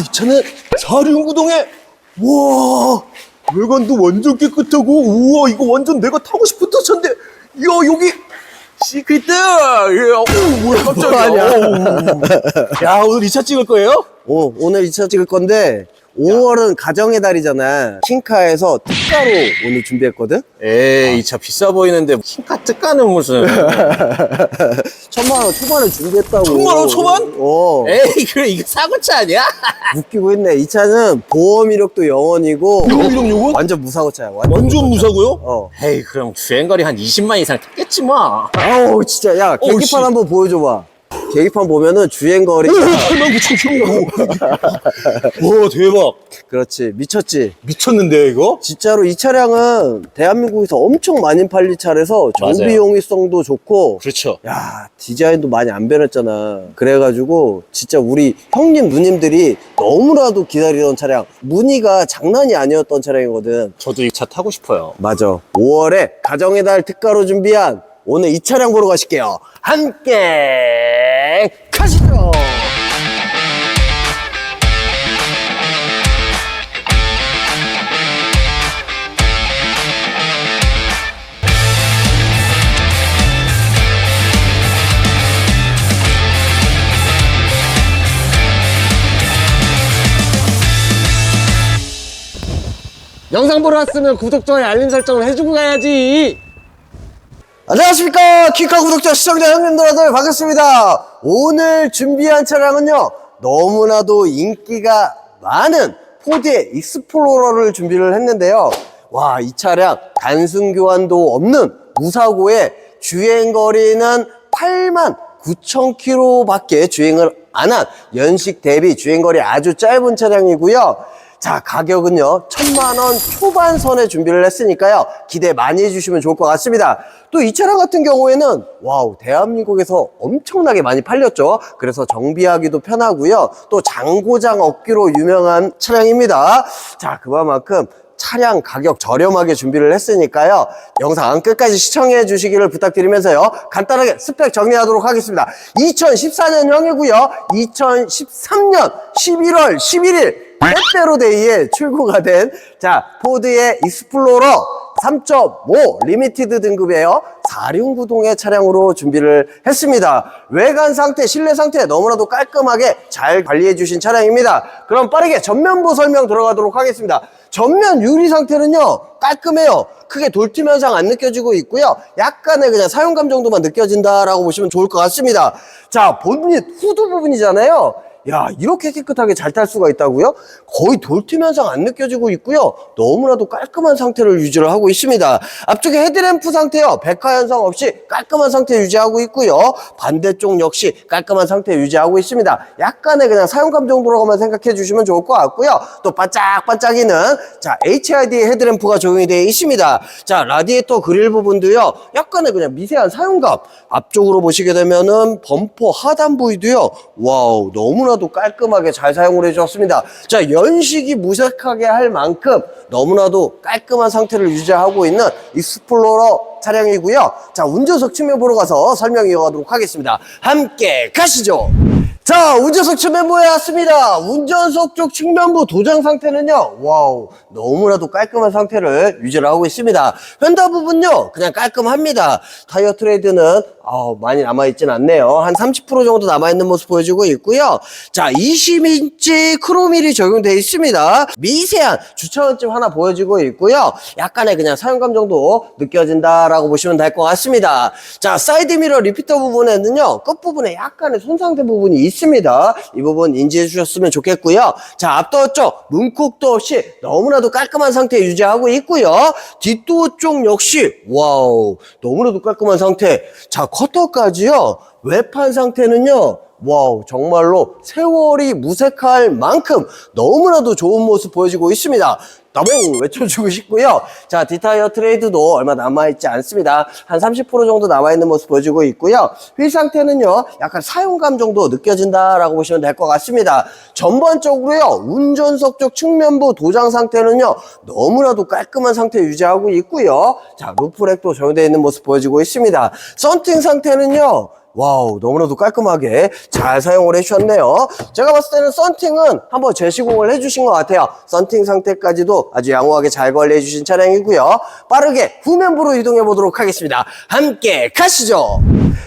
이 차는 사륜구동에 와 외관도 완전 깨끗하고 우와 이거 완전 내가 타고 싶었던 차인데 야 여기 시크릿 야, 오 뭐야 깜짝이야? 어우. 야 오늘 이 차 찍을 거예요? 오, 오늘 이 차 찍을 건데 5월은 가정의 달이잖아. 킹카에서 특가로 오늘 준비했거든. 에이 이 차 비싸 보이는데 킹카 특가는 무슨 천만 원 초반에 준비했다고. 천만 원 초반? 어. 에이 그래 이거 사고차 아니야? 웃기고 있네. 이 차는 보험 이력도 영원이고 이름 요건? 완전 무사고차야. 완전. 완전 무사고요? 어. 에이 그럼 주행거리 한 20만 이상 탔겠지 뭐 아우 진짜 야 어우, 계기판 씨. 한번 보여줘봐. 계기판 보면은 주행 거리. 8만 9천 킬로 와 대박. 그렇지. 미쳤지. 미쳤는데요 이거? 진짜로 이 차량은 대한민국에서 엄청 많이 팔린 차라서 정비 맞아요. 용이성도 좋고 그렇죠. 야 디자인도 많이 안 변했잖아. 그래가지고 진짜 우리 형님 누님들이 너무나도 기다리던 차량 무늬가 장난이 아니었던 차량이거든. 저도 이 차 타고 싶어요. 맞아. 5월에 가정의 달 특가로 준비한 오늘 이 차량 보러 가실게요. 함께 가시죠 영상 보러 왔으면 구독, 좋아요, 알림 설정을 해주고 가야지. 안녕하십니까. 키카 구독자 시청자 형님들 아들 반갑습니다. 오늘 준비한 차량은요 너무나도 인기가 많은 포드의 익스플로러를 준비를 했는데요. 와 이 차량 단순 교환도 없는 무사고에 주행거리는 8만 9천 킬로밖에 주행을 안 한 연식 대비 주행거리 아주 짧은 차량이고요 자, 가격은요, 천만 원 초반선에 준비를 했으니까요, 기대 많이 해주시면 좋을 것 같습니다. 또 이 차량 같은 경우에는, 와우, 대한민국에서 엄청나게 많이 팔렸죠. 그래서 정비하기도 편하고요, 또 장고장 없기로 유명한 차량입니다. 자, 그만큼 차량 가격 저렴하게 준비를 했으니까요. 영상 끝까지 시청해 주시기를 부탁드리면서요. 간단하게 스펙 정리하도록 하겠습니다. 2014년형이고요. 2013년 11월 11일 빼빼로데이에 출고가 된 자, 포드의 익스플로러 3.5 리미티드 등급이에요. 4륜구동의 차량으로 준비를 했습니다. 외관 상태, 실내 상태 너무나도 깔끔하게 잘 관리해 주신 차량입니다. 그럼 빠르게 전면부 설명 들어가도록 하겠습니다. 전면 유리 상태는요, 깔끔해요. 크게 돌팀 현상 안 느껴지고 있고요. 약간의 그냥 사용감 정도만 느껴진다라고 보시면 좋을 것 같습니다. 자, 본닛 후드 부분이잖아요. 야 이렇게 깨끗하게 잘 탈 수가 있다고요? 거의 돌팀 현상 안 느껴지고 있고요. 너무나도 깔끔한 상태를 유지를 하고 있습니다. 앞쪽에 헤드램프 상태요. 백화 현상 없이 깔끔한 상태 유지하고 있고요. 반대쪽 역시 깔끔한 상태 유지하고 있습니다. 약간의 그냥 사용감 정도로만 생각해 주시면 좋을 것 같고요. 또 반짝반짝이는 자 HID 헤드램프가 적용이 되어 있습니다. 자 라디에이터 그릴 부분도요. 약간의 그냥 미세한 사용감. 앞쪽으로 보시게 되면은 범퍼 하단 부위도요. 와우 너무나 도 깔끔하게 잘 사용을 해주었습니다. 자 연식이 무색하게 할 만큼 너무나도 깔끔한 상태를 유지하고 있는 익스플로러 차량이고요. 자 운전석 측면 보러 가서 설명 이어가도록 하겠습니다. 함께 가시죠 자, 운전석 측면부에 왔습니다. 운전석 쪽 측면부 도장 상태는요, 와우, 너무나도 깔끔한 상태를 유지를 하고 있습니다. 휀다 부분요, 그냥 깔끔합니다. 타이어 트레이드는, 아 많이 남아있진 않네요. 한 30% 정도 남아있는 모습 보여주고 있고요. 자, 20인치 크로밀이 적용되어 있습니다. 미세한 주차원점 하나 보여지고 있고요. 약간의 그냥 사용감 정도 느껴진다라고 보시면 될 것 같습니다. 자, 사이드 미러 리피터 부분에는요, 끝부분에 약간의 손상된 부분이 있습니다. 이 부분 인지해 주셨으면 좋겠고요. 자, 앞도어 쪽 문콕도 없이 너무나도 깔끔한 상태 유지하고 있고요. 뒷도어 쪽 역시 와우 너무나도 깔끔한 상태. 자, 커터까지요. 외판 상태는요. 와우 정말로 세월이 무색할 만큼 너무나도 좋은 모습 보여지고 있습니다. 나봉 외쳐주고 싶고요. 자 디타이어 트레이드도 얼마 남아있지 않습니다. 한 30% 정도 남아있는 모습 보여주고 있고요. 휠 상태는요 약간 사용감 정도 느껴진다라고 보시면 될 것 같습니다. 전반적으로요 운전석 쪽 측면부 도장 상태는요 너무나도 깔끔한 상태 유지하고 있고요. 자 루프렉도 적용되어 있는 모습 보여지고 있습니다. 썬팅 상태는요 와우, 너무나도 깔끔하게 잘 사용을 해주셨네요. 제가 봤을 때는 썬팅은 한번 재시공을 해주신 것 같아요. 썬팅 상태까지도 아주 양호하게 잘 관리해주신 차량이고요. 빠르게 후면부로 이동해 보도록 하겠습니다. 함께 가시죠.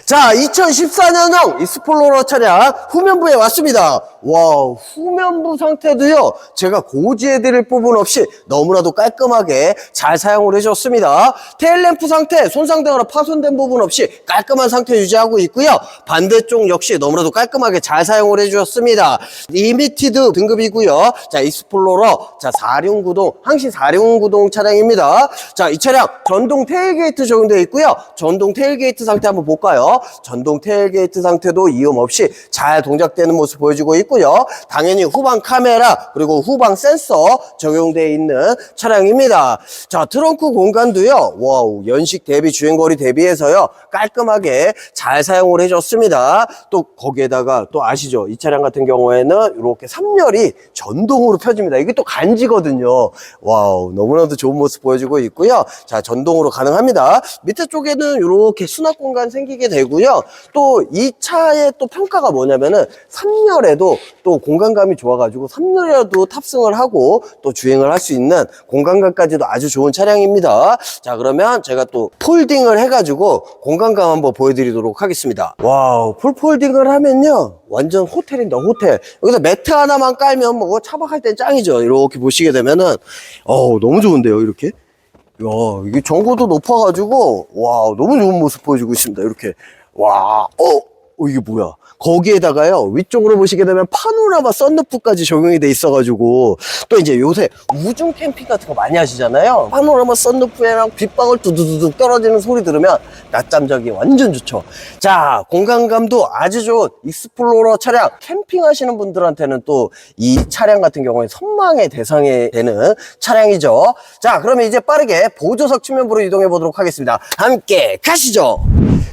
자, 2014년형 익스플로러 차량 후면부에 왔습니다. 와우, 후면부 상태도요, 제가 고지해드릴 부분 없이 너무나도 깔끔하게 잘 사용을 해줬습니다. 테일램프 상태, 손상되거나 파손된 부분 없이 깔끔한 상태 유지하고 있고요. 반대쪽 역시 너무나도 깔끔하게 잘 사용을 해주셨습니다. 리미티드 등급이고요. 자, 익스플로러, 자, 4륜구동, 항시 4륜구동 차량입니다. 자, 이 차량 전동 테일게이트 적용되어 있고요. 전동 테일게이트 상태 한번 볼까요? 전동 테일게이트 상태도 이음 없이 잘 동작되는 모습 보여주고 있고 요. 당연히 후방 카메라 그리고 후방 센서 적용되어 있는 차량입니다. 자, 트렁크 공간도요. 와우, 연식 대비 주행거리 대비해서요. 깔끔하게 잘 사용을 해줬습니다. 또 거기에다가 또 아시죠? 이 차량 같은 경우에는 이렇게 3열이 전동으로 펴집니다. 이게 또 간지거든요. 와우, 너무나도 좋은 모습 보여주고 있고요. 자, 전동으로 가능합니다. 밑에 쪽에는 이렇게 수납 공간 생기게 되고요. 또 이 차의 또 평가가 뭐냐면은 3열에도 또 공간감이 좋아가지고 3열에도 탑승을 하고 또 주행을 할 수 있는 공간감까지도 아주 좋은 차량입니다. 자, 그러면 제가 또 폴딩을 해가지고 공간감 한번 보여드리도록 하겠습니다. 와우, 풀 폴딩을 하면요. 완전 호텔입니다, 호텔. 여기서 매트 하나만 깔면 뭐 차박할 땐 짱이죠. 이렇게 보시게 되면은, 어우, 너무 좋은데요, 이렇게. 야, 이게 전고도 높아가지고, 와, 너무 좋은 모습 보여주고 있습니다. 이렇게. 와, 어, 어, 이게 뭐야. 거기에다가요, 위쪽으로 보시게 되면 파노라마 썬루프까지 적용이 돼 있어가지고, 또 이제 요새 우중 캠핑 같은 거 많이 하시잖아요. 파노라마 썬루프에랑 빗방울 두두두둑 떨어지는 소리 들으면 낮잠 자기 완전 좋죠. 자, 공간감도 아주 좋은 익스플로러 차량, 캠핑 하시는 분들한테는 또 이 차량 같은 경우에 선망의 대상이 되는 차량이죠. 자, 그러면 이제 빠르게 보조석 측면부로 이동해 보도록 하겠습니다. 함께 가시죠.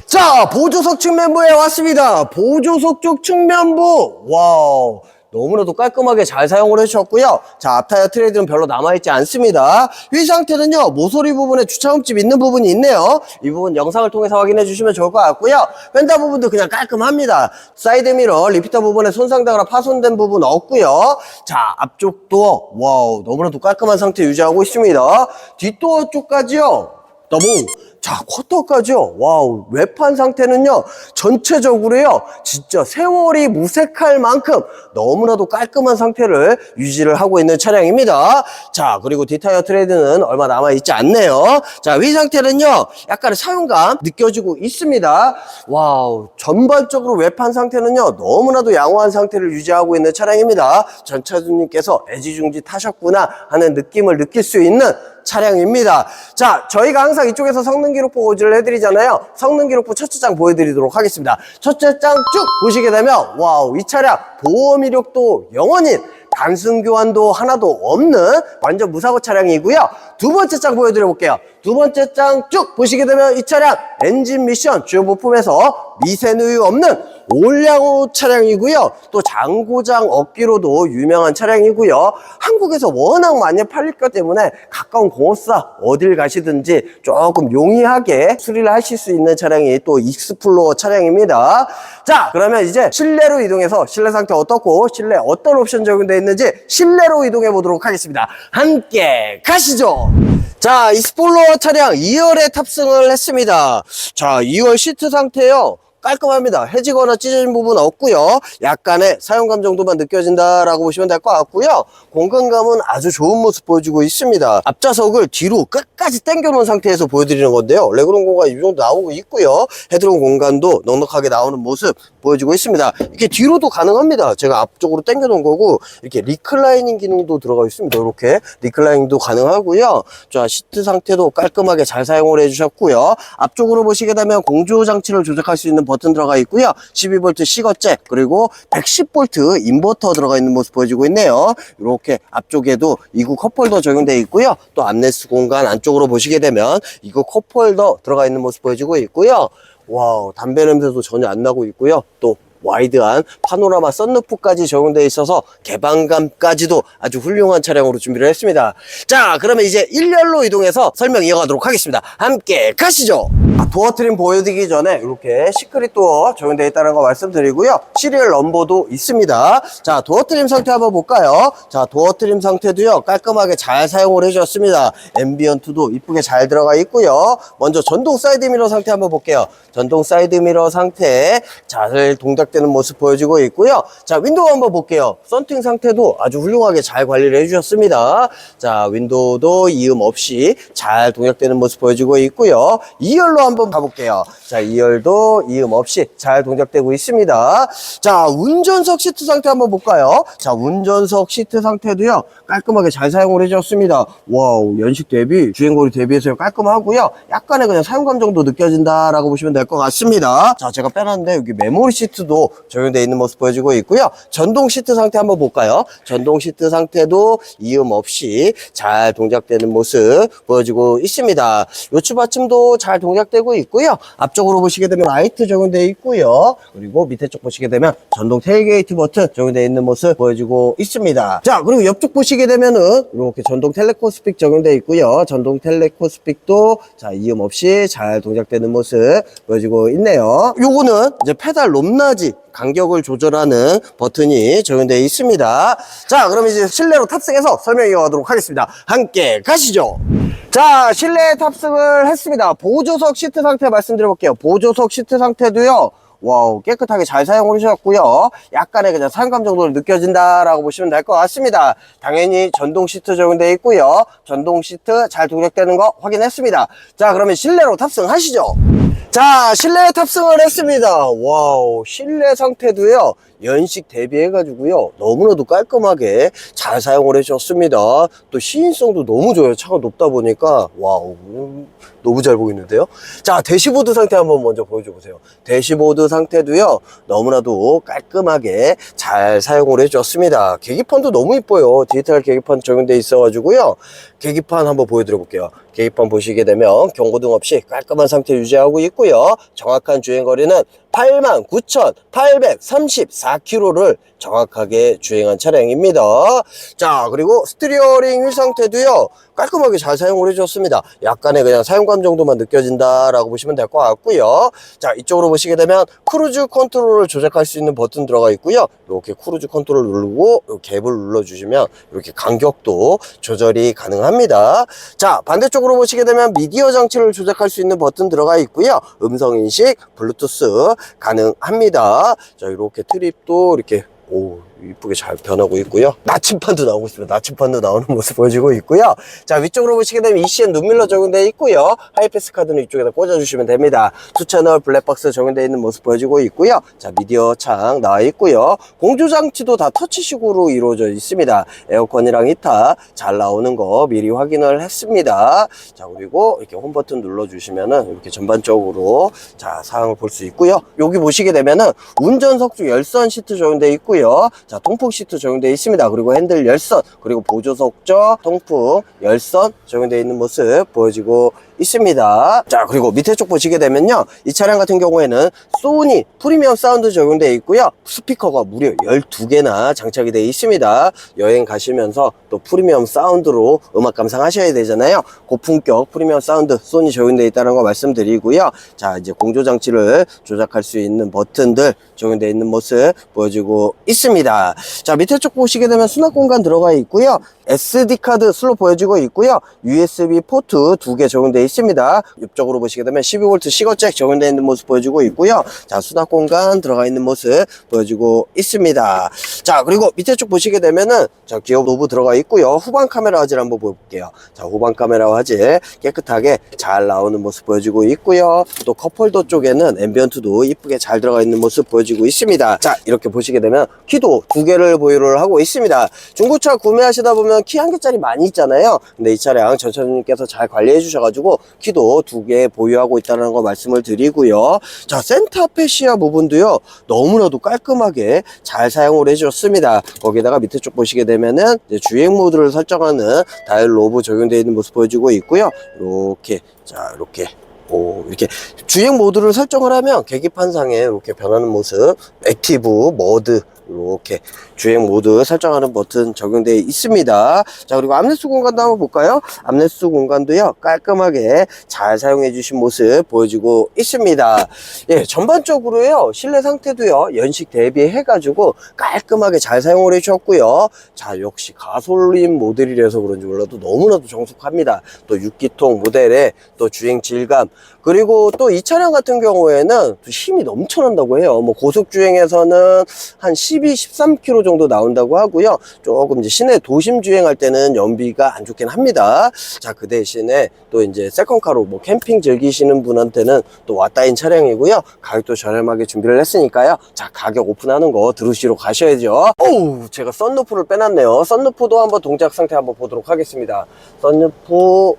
자, 보조석 측면부에 왔습니다. 보조석 쪽 측면부. 와우. 너무나도 깔끔하게 잘 사용을 해주셨고요. 자, 앞타이어 트레이드는 별로 남아있지 않습니다. 휠 상태는요, 모서리 부분에 주차음집 있는 부분이 있네요. 이 부분 영상을 통해서 확인해 주시면 좋을 것 같고요. 펜다 부분도 그냥 깔끔합니다. 사이드미러, 리피터 부분에 손상되거나 파손된 부분 없고요. 자, 앞쪽도, 와우, 너무나도 깔끔한 상태 유지하고 있습니다. 뒷도어 쪽까지요. 더블 자 쿼터까지요. 와우 외판 상태는요 전체적으로요 진짜 세월이 무색할 만큼 너무나도 깔끔한 상태를 유지를 하고 있는 차량입니다. 자 그리고 뒷타이어 트레이드는 얼마 남아있지 않네요. 자 위 상태는요 약간의 사용감 느껴지고 있습니다. 와우 전반적으로 외판 상태는요 너무나도 양호한 상태를 유지하고 있는 차량입니다. 전 차주님께서 애지중지 타셨구나 하는 느낌을 느낄 수 있는 차량입니다. 자, 저희가 항상 이쪽에서 성능 기록 보고를 해드리잖아요. 성능 기록부 첫째 장 보여드리도록 하겠습니다. 첫째 장 쭉 보시게 되면, 와우, 이 차량 보험 이력도 영원인 단순 교환도 하나도 없는 완전 무사고 차량이고요. 두 번째 장 보여드려 볼게요. 두 번째 장 쭉 보시게 되면 이 차량 엔진 미션 주요 부품에서 미세누유 없는 올양호 차량이고요. 또 장고장 업기로도 유명한 차량이고요. 한국에서 워낙 많이 팔릴 것 때문에 가까운 공업사 어딜 가시든지 조금 용이하게 수리를 하실 수 있는 차량이 또 익스플로어 차량입니다. 자, 그러면 이제 실내로 이동해서 실내 상태 어떻고 실내 어떤 옵션 적용되어 있는지 실내로 이동해 보도록 하겠습니다. 함께 가시죠. 자, 익스플로어 차량 2열에 탑승을 했습니다. 자, 2열 시트 상태요. 깔끔합니다. 해지거나 찢어진 부분 없고요. 약간의 사용감 정도만 느껴진다라고 보시면 될 것 같고요. 공간감은 아주 좋은 모습 보여주고 있습니다. 앞좌석을 뒤로 끝까지 당겨놓은 상태에서 보여드리는 건데요. 레그룸 공간 이 정도 나오고 있고요. 헤드룸 공간도 넉넉하게 나오는 모습 보여주고 있습니다. 이렇게 뒤로도 가능합니다. 제가 앞쪽으로 당겨놓은 거고 이렇게 리클라이닝 기능도 들어가 있습니다. 이렇게 리클라이닝도 가능하고요. 자 시트 상태도 깔끔하게 잘 사용을 해주셨고요. 앞쪽으로 보시게 되면 공조 장치를 조작할 수 있는 버튼 들어가 있고요. 12V 시거잭 그리고 110V 인버터 들어가 있는 모습 보여주고 있네요. 이렇게 앞쪽에도 이구 컵홀더 적용되어 있고요. 또 암레스 공간 안쪽으로 보시게 되면 이구 컵홀더 들어가 있는 모습 보여주고 있고요. 와우 담배 냄새도 전혀 안 나고 있고요. 또 와이드한 파노라마 썬루프까지 적용되어 있어서 개방감까지도 아주 훌륭한 차량으로 준비를 했습니다. 자, 그러면 이제 1열로 이동해서 설명 이어가도록 하겠습니다. 함께 가시죠. 아, 도어 트림 보여드리기 전에 이렇게 시크릿 도어 적용되어 있다는 거 말씀드리고요. 시리얼 넘버도 있습니다. 자, 도어 트림 상태 한번 볼까요? 자, 도어 트림 상태도요. 깔끔하게 잘 사용을 해주셨습니다. 앰비언트도 이쁘게 잘 들어가 있고요. 먼저 전동 사이드 미러 상태 한번 볼게요. 전동 사이드 미러 상태 잘 동작 되는 모습 보여지고 있고요. 자, 윈도우 한번 볼게요. 썬팅 상태도 아주 훌륭하게 잘 관리를 해주셨습니다. 자, 윈도우도 이음 없이 잘 동작되는 모습 보여지고 있고요. 2열로 한번 가볼게요. 자, 2열도 이음 없이 잘 동작되고 있습니다. 자, 운전석 시트 상태 한번 볼까요? 자, 운전석 시트 상태도요. 깔끔하게 잘 사용을 해주셨습니다. 와우, 연식 대비, 주행거리 대비해서 깔끔하고요. 약간의 그냥 사용감 정도 느껴진다라고 보시면 될 것 같습니다. 자, 제가 빼놨는데 여기 메모리 시트도 적용되어 있는 모습 보여지고 있고요. 전동 시트 상태 한번 볼까요? 전동 시트 상태도 이음 없이 잘 동작되는 모습 보여지고 있습니다. 요추 받침도 잘 동작되고 있고요. 앞쪽으로 보시게 되면 라이트 적용되어 있고요. 그리고 밑에 쪽 보시게 되면 전동 테일게이트 버튼 적용되어 있는 모습 보여지고 있습니다. 자, 그리고 옆쪽 보시게 되면은 이렇게 전동 텔레코스픽 적용되어 있고요. 전동 텔레코스픽도 자, 이음 없이 잘 동작되는 모습 보여지고 있네요. 요거는 이제 페달 높낮이 간격을 조절하는 버튼이 적용되어 있습니다. 자, 그럼 이제 실내로 탑승해서 설명 이어가도록 하겠습니다. 함께 가시죠. 자, 실내에 탑승을 했습니다. 보조석 시트 상태 말씀드려볼게요. 보조석 시트 상태도요. 와우 깨끗하게 잘 사용을 해주셨고요. 약간의 그냥 사용감 정도를 느껴진다라고 보시면 될 것 같습니다. 당연히 전동 시트 적용되어 있고요. 전동 시트 잘 동작되는 거 확인했습니다. 자 그러면 실내로 탑승하시죠. 자 실내에 탑승을 했습니다. 와우 실내 상태도요 연식 대비해 가지고요. 너무나도 깔끔하게 잘 사용을 해주셨습니다. 또 시인성도 너무 좋아요. 차가 높다 보니까. 와우 음, 너무 잘 보이는데요? 자 대시보드 상태 한번 먼저 보여줘 보세요. 대시보드 상태도요. 너무나도 깔끔하게 잘 사용을 해줬습니다. 계기판도 너무 이뻐요. 디지털 계기판 적용돼 있어 가지고요. 계기판 한번 보여드려 볼게요 계기판 보시게 되면 경고등 없이 깔끔한 상태 유지하고 있고요. 정확한 주행거리는 89,834km를 정확하게 주행한 차량입니다. 자, 그리고 스티리어링 휠 상태도요, 깔끔하게 잘 사용을 해줬습니다. 약간의 그냥 사용감 정도만 느껴진다라고 보시면 될 것 같고요. 자, 이쪽으로 보시게 되면 크루즈 컨트롤을 조작할 수 있는 버튼 들어가 있고요. 이렇게 크루즈 컨트롤 누르고 이 갭을 눌러주시면 이렇게 간격도 조절이 가능합니다. 자, 반대쪽으로 보시게 되면 미디어 장치를 조작할 수 있는 버튼 들어가 있고요. 음성 인식, 블루투스 가능합니다. 자, 이렇게 트립도 이렇게 오 이쁘게 잘 변하고 있고요. 나침판도 나오고 있습니다. 나침판도 나오는 모습 보여지고 있고요. 자 위쪽으로 보시게 되면 ECN 눈밀러 적용되어 있고요. 하이패스 카드는 이쪽에다 꽂아주시면 됩니다. 투 채널 블랙박스 적용되어 있는 모습 보여지고 있고요. 자 미디어 창 나와 있고요. 공조 장치도 다 터치식으로 이루어져 있습니다. 에어컨이랑 히터 잘 나오는 거 미리 확인을 했습니다. 자 그리고 이렇게 홈 버튼 눌러 주시면은 이렇게 전반적으로 자 사항을 볼 수 있고요. 여기 보시게 되면은 운전석 쪽 열선 시트 적용되어 있고요 자 통풍 시트 적용되어 있습니다. 그리고 핸들 열선 그리고 보조석 쪽 통풍 열선 적용되어 있는 모습 보여지고 있습니다. 자 그리고 밑에 쪽 보시게 되면요. 이 차량 같은 경우에는 소니 프리미엄 사운드 적용되어 있고요. 스피커가 무려 12개나 장착이 되어 있습니다. 여행 가시면서 또 프리미엄 사운드로 음악 감상하셔야 되잖아요. 고품격 프리미엄 사운드 소니 적용되어 있다는 거 말씀드리고요. 자 이제 공조 장치를 조작할 수 있는 버튼들 적용되어 있는 모습 보여지고 있습니다. 자 밑에 쪽 보시게 되면 수납 공간 들어가 있고요. SD 카드 슬롯 보여지고 있고요. USB 포트 두 개 적용되어 있습니다 옆쪽으로 보시게 되면 12V 시거잭 적용되어 있는 모습 보여지고 있고요. 자 수납 공간 들어가 있는 모습 보여지고 있습니다. 자 그리고 밑에 쪽 보시게 되면은 자 기어 노브 들어가 있고요. 후방 카메라 화질 한번 볼게요. 자 후방 카메라 화질 깨끗하게 잘 나오는 모습 보여지고 있고요. 또 컵홀더 쪽에는 앰비언트도 이쁘게 잘 들어가 있는 모습 보여지고 있습니다. 자 이렇게 보시게 되면 키도 두 개를 보유를 하고 있습니다. 중고차 구매하시다 보면 키 한 개짜리 많이 있잖아요. 근데 이 차량 전차주님께서 잘 관리해 주셔가지고 키도 두 개 보유하고 있다는 거 말씀을 드리고요. 자 센터페시아 부분도요 너무나도 깔끔하게 잘 사용을 해주셨습니다. 거기다가 밑에 쪽 보시게 되면은 주행 모드를 설정하는 다이얼 로브 적용되어 있는 모습 보여주고 있고요. 이렇게 자 이렇게 오, 이렇게 주행 모드를 설정을 하면 계기판상에 이렇게 변하는 모습, 액티브, 모드, 이렇게 주행 모드 설정하는 버튼 적용되어 있습니다. 자, 그리고 암레스 공간도 한번 볼까요? 암레스 공간도요, 깔끔하게 잘 사용해 주신 모습 보여주고 있습니다. 예, 전반적으로요, 실내 상태도요, 연식 대비해 가지고 깔끔하게 잘 사용을 해 주셨고요. 자, 역시 가솔린 모델이라서 그런지 몰라도 너무나도 정숙합니다. 또 6기통 모델의 또 주행 질감, 그리고 또 이 차량 같은 경우에는 또 힘이 넘쳐난다고 해요. 뭐 고속주행에서는 한 12, 13km 정도 나온다고 하고요. 조금 이제 시내 도심 주행할 때는 연비가 안 좋긴 합니다. 자, 그 대신에 또 이제 세컨카로 뭐 캠핑 즐기시는 분한테는 또 왔다인 차량이고요. 가격도 저렴하게 준비를 했으니까요. 자, 가격 오픈하는 거 들으시러 가셔야죠. 오우, 제가 썬루프를 빼놨네요. 썬루프도 한번 동작 상태 한번 보도록 하겠습니다. 썬루프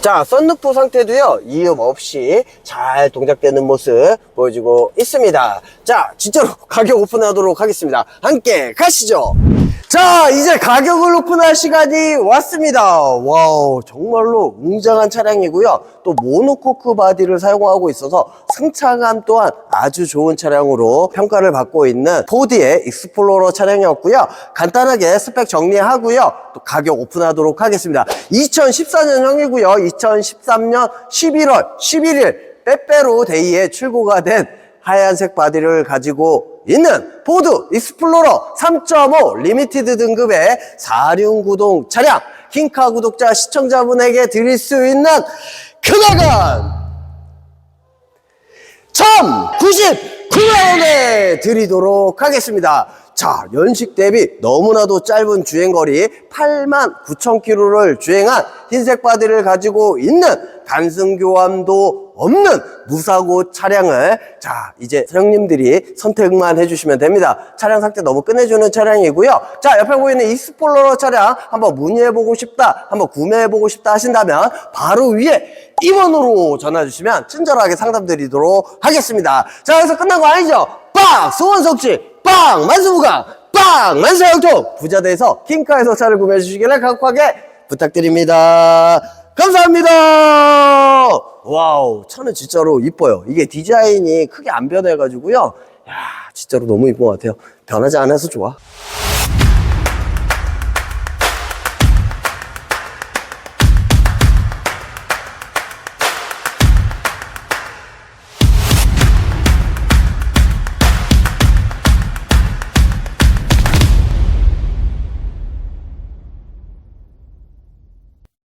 자, 썬루프 상태도요, 이음 없이 잘 동작되는 모습 보여주고 있습니다. 자, 진짜로 가격 오픈하도록 하겠습니다. 함께 가시죠! 자, 이제 가격을 오픈할 시간이 왔습니다. 와우, 정말로 웅장한 차량이고요. 또 모노코크 바디를 사용하고 있어서 승차감 또한 아주 좋은 차량으로 평가를 받고 있는 포디의 익스플로러 차량이었고요. 간단하게 스펙 정리하고요. 또 가격 오픈하도록 하겠습니다. 2014년형이고요. 2013년 11월 11일 빼빼로 데이에 출고가 된 하얀색 바디를 가지고 있는 포드 익스플로러 3.5 리미티드 등급의 4륜구동 차량 킹카 구독자 시청자분에게 드릴 수 있는 금액은 1,099만원에 드리도록 하겠습니다. 자, 연식 대비 너무나도 짧은 주행거리 8만 9천 킬로를 주행한 흰색 바디를 가지고 있는 단순 교환도 없는 무사고 차량을 자, 이제 사장님들이 선택만 해주시면 됩니다. 차량 상태 너무 끝내주는 차량이고요. 자, 옆에 보이는 익스플로러 차량 한번 문의해보고 싶다, 한번 구매해보고 싶다 하신다면 바로 위에 임원으로 전화 주시면 친절하게 상담 드리도록 하겠습니다. 자, 여기서 끝난 거 아니죠? 빵! 소원석지! 빵! 만수무강! 빵! 만사형통! 부자대에서 킹카에서 차를 구매해 주시기를 각하게 부탁드립니다. 감사합니다! 와우, 차는 진짜로 이뻐요. 이게 디자인이 크게 안 변해가지고요. 야, 진짜로 너무 이쁜 것 같아요. 변하지 않아서 좋아.